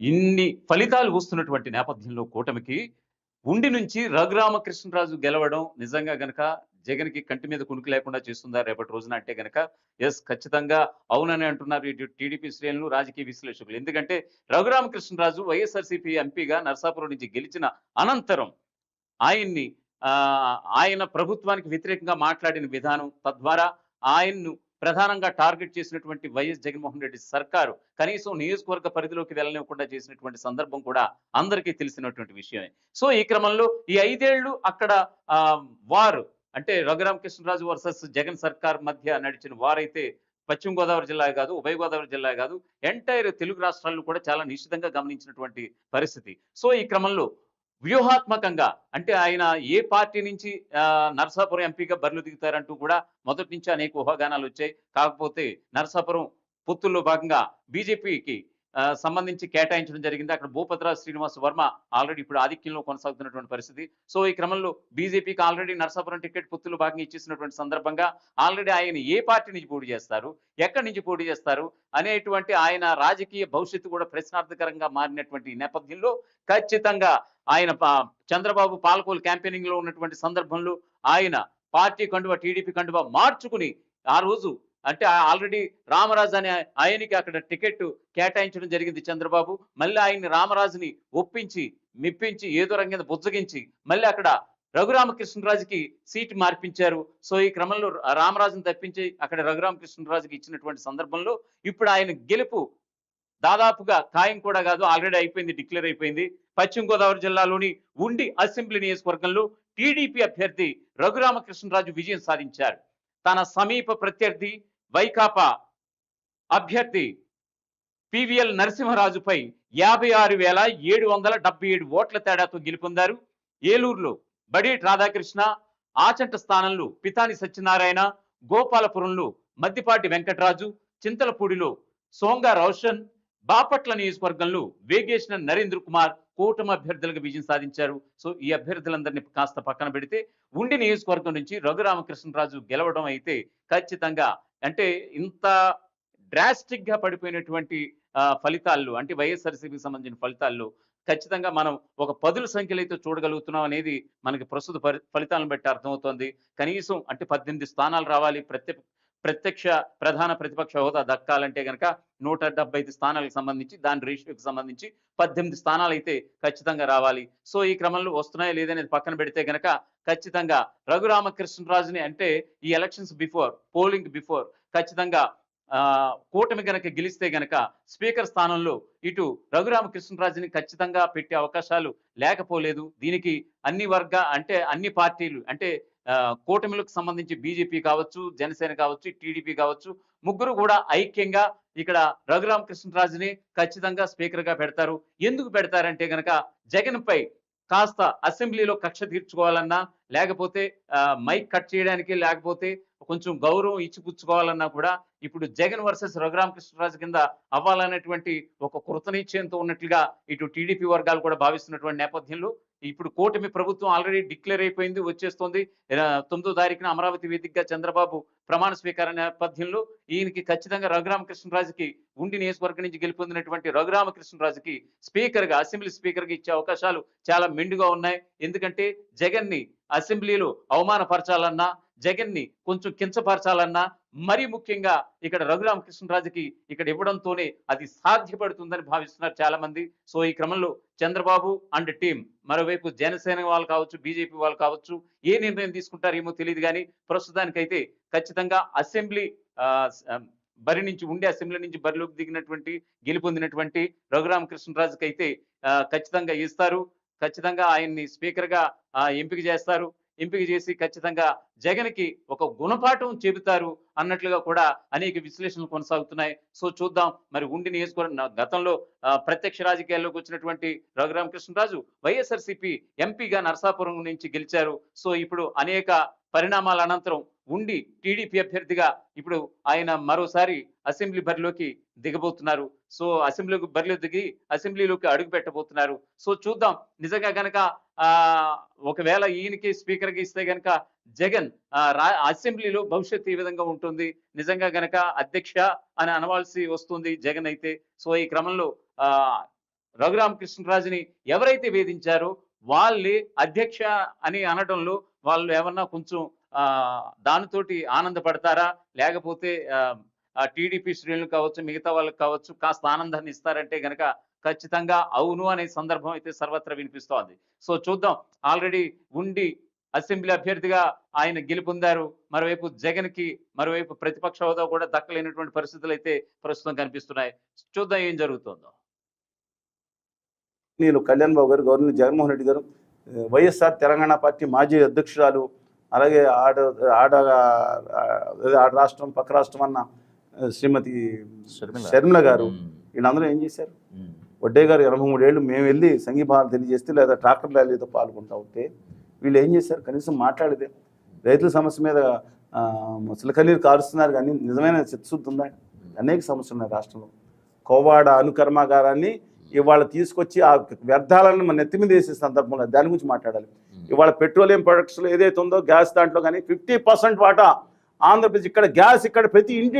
ఇన్ని ఫలితాలు వస్తున్నటువంటి నేపథ్యంలో కూటమికి ఉండి నుంచి రఘురామకృష్ణరాజు గెలవడం నిజంగా గనక జగన్కి కంటి మీద కునుకు లేకుండా చేస్తుందా రేపటి రోజున అంటే గనక ఎస్ ఖచ్చితంగా అవునని అంటున్నారు ఇటు టీడీపీ శ్రేణులు రాజకీయ విశ్లేషకులు. ఎందుకంటే రఘురామకృష్ణరాజు వైఎస్ఆర్సీపీ ఎంపీగా నర్సాపురం నుంచి గెలిచిన అనంతరం ఆయన్ని ఆ, ఆయన ప్రభుత్వానికి వ్యతిరేకంగా మాట్లాడిన విధానం తద్వారా ఆయన్ను ప్రధానంగా టార్గెట్ చేసినటువంటి వైఎస్ జగన్మోహన్ రెడ్డి సర్కారు కనీసం నియోజకవర్గ పరిధిలోకి వెళ్ళనివ్వకుండా చేసినటువంటి సందర్భం కూడా అందరికీ తెలిసినటువంటి విషయమే. సో ఈ క్రమంలో ఈ ఐదేళ్ళు అక్కడ ఆ, వారు అంటే రఘురామకృష్ణరాజు వర్సెస్ జగన్ సర్కార్ మధ్య నడిచిన వారైతే పశ్చిమ గోదావరి జిల్లా కాదు ఉభయ గోదావరి జిల్లా కాదు ఎంటైర్ తెలుగు రాష్ట్రాలను కూడా చాలా నిశ్చితంగా గమనించినటువంటి పరిస్థితి. సో ఈ క్రమంలో వ్యూహాత్మకంగా అంటే ఆయన ఏ పార్టీ నుంచి ఆ, నరసాపురం ఎంపీగా బరిలో దిగుతారంటూ కూడా మొదటి నుంచి అనేక ఊహాగానాలు వచ్చాయి. కాకపోతే నరసాపురం పొత్తుల్లో భాగంగా బీజేపీకి సంబంధించి కేటాయించడం జరిగింది. అక్కడ భూపతిరాజు శ్రీనివాస్ వర్మ ఆల్రెడీ ఇప్పుడు ఆధిక్యంలో కొనసాగుతున్నటువంటి పరిస్థితి. సో ఈ క్రమంలో బీజేపీకి ఆల్రెడీ నరసాపురం టికెట్ పొత్తులు భాగంగా ఇచ్చేసినటువంటి సందర్భంగా ఆల్రెడీ ఆయన ఏ పార్టీ నుంచి పోటీ చేస్తారు ఎక్కడి నుంచి పోటీ చేస్తారు అనేటువంటి ఆయన రాజకీయ భవిష్యత్తు కూడా ప్రశ్నార్థకరంగా మారినటువంటి నేపథ్యంలో ఖచ్చితంగా ఆయన పా- చంద్రబాబు పాలకోలు క్యాంపెయినింగ్లో ఉన్నటువంటి సందర్భంలో ఆయన పార్టీ కండువ టీడీపీ కండువ మార్చుకుని ఆ రోజు అంటే ఆల్రెడీ రామరాజు అనే ఆయనకి అక్కడ టికెట్ కేటాయించడం జరిగింది చంద్రబాబు. మళ్ళీ ఆయన్ని రామరాజుని ఒప్పించి మెప్పించి ఏదో రంగంగా బుజ్జగించి మళ్ళీ అక్కడ రఘురామకృష్ణరాజుకి సీట్ మార్పించారు. సో ఈ క్రమంలో రామరాజుని తప్పించి అక్కడ రఘురామకృష్ణరాజుకి ఇచ్చినటువంటి సందర్భంలో ఇప్పుడు ఆయన గెలుపు దాదాపుగా ఖాయం కూడా కాదు ఆల్రెడీ అయిపోయింది డిక్లేర్ అయిపోయింది. పశ్చిమ గోదావరి జిల్లాలోని ఉండి అసెంబ్లీ నియోజకవర్గంలో టీడీపీ అభ్యర్థి రఘురామకృష్ణరాజు విజయం సాధించారు. తన సమీప ప్రత్యర్థి వైకాపా అభ్యర్థి పివిఎల్ నరసింహరాజుపై యాభై ఆరు వేల ఏడు వందల డెబ్బై ఏడు ఓట్ల తేడాతో గెలుపొందారు. ఏలూరులో బడి రాధాకృష్ణ ఆచంట స్థానంలో పితాని సత్యనారాయణ గోపాలపురంలో మద్దిపాటి వెంకటరాజు చింతలపూడిలో సోంగా రోషన్ బాపట్ల నియోజకవర్గంలో వేగేసిన నరేంద్ర కుమార్ కూటమి అభ్యర్థులుగా విజయం సాధించారు. సో ఈ అభ్యర్థులందరినీ కాస్త పక్కన పెడితే ఉండి నియోజకవర్గం నుంచి రఘురామకృష్ణరాజు గెలవడం అయితే ఖచ్చితంగా అంటే ఇంత డ్రాస్టిక్గా పడిపోయినటువంటి ఫలితాల్లో అంటే వైఎస్ఆర్సీపీకి సంబంధించిన ఫలితాల్లో ఖచ్చితంగా మనం ఒక పదుల సంఖ్యలో అయితే చూడగలుగుతున్నాం అనేది మనకి ప్రస్తుత ఫలితాలను బట్టి అర్థమవుతోంది. కనీసం అంటే పద్దెనిమిది స్థానాలు రావాలి ప్రత్యేక ప్రత్యక్ష ప్రధాన ప్రతిపక్ష హోదా దక్కాలంటే కనుక నూట డెబ్బై ఐదు స్థానాలకు సంబంధించి దాని రేషియోకి సంబంధించి పద్దెనిమిది స్థానాలు అయితే ఖచ్చితంగా రావాలి. సో ఈ క్రమంలో వస్తున్నాయా లేదనేది పక్కన పెడితే కనుక ఖచ్చితంగా రఘురామకృష్ణరాజుని అంటే ఈ ఎలక్షన్స్ బిఫోర్ పోలింగ్ బిఫోర్ ఖచ్చితంగా ఆ, కూటమి గనక గెలిస్తే గనక స్పీకర్ స్థానంలో ఇటు రఘురామకృష్ణరాజుని ఖచ్చితంగా పెట్టే అవకాశాలు లేకపోలేదు. దీనికి అన్ని వర్గ అంటే అన్ని పార్టీలు అంటే కూటమిలకు సంబంధించి బీజేపీ కావచ్చు జనసేన కావచ్చు టీడీపీ కావచ్చు ముగ్గురు కూడా ఐక్యంగా ఇక్కడ రఘురామ కృష్ణరాజుని ఖచ్చితంగా స్పీకర్గా పెడతారు. ఎందుకు పెడతారంటే గనక జగన్ పై కాస్త అసెంబ్లీలో కక్ష తీర్చుకోవాలన్నా లేకపోతే మైక్ కట్ చేయడానికి లేకపోతే కొంచెం గౌరవం ఇచ్చిపుచ్చుకోవాలన్నా కూడా ఇప్పుడు జగన్ వర్సెస్ రఘురామకృష్ణరాజు కింద అవ్వాలనేటువంటి ఒక కృతనిశ్చయంతో ఉన్నట్లుగా ఇటు టీడీపీ వర్గాలు కూడా భావిస్తున్నటువంటి నేపథ్యంలో ఇప్పుడు కూటమి ప్రభుత్వం ఆల్రెడీ డిక్లేర్ అయిపోయింది వచ్చేస్తోంది. తొమ్మిదో తారీఖున అమరావతి వేదికగా చంద్రబాబు ప్రమాణ స్వీకార నేపథ్యంలో ఈయనకి ఖచ్చితంగా రఘురామకృష్ణరాజుకి ఉండి నియోజకవర్గం నుంచి గెలుపొందినటువంటి రఘురామకృష్ణరాజుకి స్పీకర్గా అసెంబ్లీ స్పీకర్గా ఇచ్చే అవకాశాలు చాలా మెండుగా ఉన్నాయి. ఎందుకంటే జగన్ని అసెంబ్లీలో అవమానపరచాలన్నా జగన్ని కొంచెం కించపరచాలన్నా మరీ ముఖ్యంగా ఇక్కడ రఘురామకృష్ణరాజుకి ఇక్కడ ఇవ్వడంతోనే అది సాధ్యపడుతుందని భావిస్తున్నారు చాలా మంది సో ఈ క్రమంలో చంద్రబాబు అండ్ టీం మరోవైపు జనసేన వాళ్ళు కావచ్చు బీజేపీ వాళ్ళు కావచ్చు ఏ నిర్ణయం తీసుకుంటారేమో తెలియదు కానీ ప్రస్తుతానికైతే ఖచ్చితంగా అసెంబ్లీ బరి నుంచి ఉండే అసెంబ్లీ నుంచి బరిలోకి దిగినటువంటి గెలుపొందినటువంటి రఘురామకృష్ణరాజుకి అయితే ఖచ్చితంగా ఇస్తారు. ఖచ్చితంగా ఆయన్ని స్పీకర్గా ఎంపిక చేస్తారు. ఎంపిక చేసి ఖచ్చితంగా జగన్కి ఒక గుణపాఠం చెబుతారు అన్నట్లుగా కూడా అనేక విశ్లేషణలు కొనసాగుతున్నాయి. సో చూద్దాం. మరి ఉండి నియోజకవర్గం గతంలో ప్రత్యక్ష రాజకీయాల్లోకి వచ్చినటువంటి రఘురామకృష్ణరాజు వైఎస్ఆర్సీపీ ఎంపీగా నరసాపురం నుంచి గెలిచారు. సో ఇప్పుడు అనేక పరిణామాల అనంతరం ఉండి టీడీపీ అభ్యర్థిగా ఇప్పుడు ఆయన మరోసారి అసెంబ్లీ బరిలోకి దిగబోతున్నారు. సో అసెంబ్లీకి బరిలో దిగి అసెంబ్లీలోకి అడుగు పెట్టబోతున్నారు. సో చూద్దాం. నిజంగా గనక ఒకవేళ ఈయనకి స్పీకర్కి ఇస్తే గనక జగన్ అసెంబ్లీలో భవిష్యత్తు ఈ విధంగా ఉంటుంది. నిజంగా గనక అధ్యక్ష అని అనవాల్సి వస్తుంది జగన్ అయితే. సో ఈ క్రమంలో ఆ రఘురామకృష్ణరాజుని ఎవరైతే వేధించారో వాళ్ళే అధ్యక్ష అని అనడంలో వాళ్ళు ఏమన్నా కొంచెం ఆ దానితోటి ఆనందపడతారా? లేకపోతే ఆ టీడీపీ శ్రేణులు కావచ్చు మిగతా వాళ్ళకి కావచ్చు కాస్త ఆనందాన్ని ఇస్తారంటే గనక ఖచ్చితంగా అవును అనే సందర్భం అయితే సర్వత్రా వినిపిస్తోంది. సో చూద్దాం. ఆల్రెడీ ఉండి అసెంబ్లీ అభ్యర్థిగా ఆయన గెలుపొందారు. మరోవైపు జగన్కి మరోవైపు ప్రతిపక్ష హోదా కూడా దక్కలేనటువంటి పరిస్థితులు అయితే ప్రస్తుతం కనిపిస్తున్నాయి. చూద్దాం ఏం జరుగుతుందో. నేను కళ్యాణ్ బాబు గారు గవర్నర్ జగన్మోహన్ రెడ్డి గారు వైఎస్ఆర్ తెలంగాణ పార్టీ మాజీ అధ్యక్షురాలు అలాగే ఆడ ఆడ రాష్ట్రం పక్క రాష్ట్రం అన్న శ్రీమతి. షర్మిల. గారు. వీళ్ళందరూ ఏం చేశారు? వడ్డే గారు ఎనభై మూడేళ్ళు మేము వెళ్ళి సంఘీభావాలు తెలియజేస్తే లేదా ట్రాక్టర్ ర్యాలీతో పాల్గొంటా ఉంటే వీళ్ళు ఏం చేశారు? కనీసం మాట్లాడితే. రైతుల సమస్య మీద ముసలికన్నీరు కారుస్తున్నారు కానీ నిజమైన చిత్తశుద్ధి ఉందా? అనేక సమస్యలు ఉన్నాయి రాష్ట్రంలో. కోవాడ అనుకర్మాగారాన్ని ఇవాళ తీసుకొచ్చి ఆ వ్యర్థాలను మన నెత్తి మీద వేసే సందర్భంలో దాని గురించి మాట్లాడాలి. ఇవాళ పెట్రోలియం ప్రొడక్ట్స్లో ఏదైతే ఉందో గ్యాస్ దాంట్లో కానీ ఫిఫ్టీ పర్సెంట్ వాటా ఆంధ్రప్రదేశ్ ఇక్కడ గ్యాస్ ఇక్కడ ప్రతి ఇంటి